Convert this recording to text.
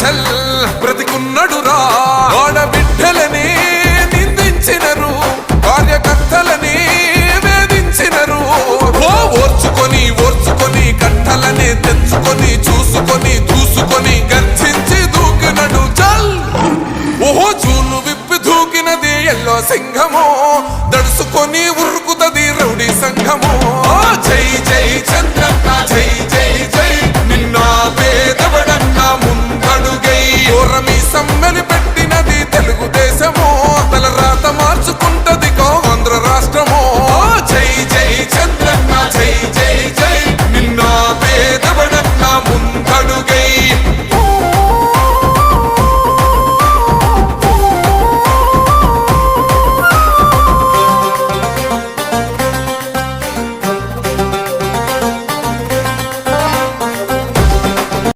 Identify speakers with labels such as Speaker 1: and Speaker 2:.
Speaker 1: చల్ బ్రతికున్నడు రా ఆడబిడ్డలని నిందించినరు. కార్యకర్తలని వేధించినరు. ఓర్చుకొని ఓర్చుకొని కట్టలని తెచ్చుకొని చూసుకొని చూసుకొని గర్జించి దూకినడు చల్ ఓహో చూలు విప్పి దూకినది ఎల్లో సింహము. దడుసుకొని ఉరుకు some many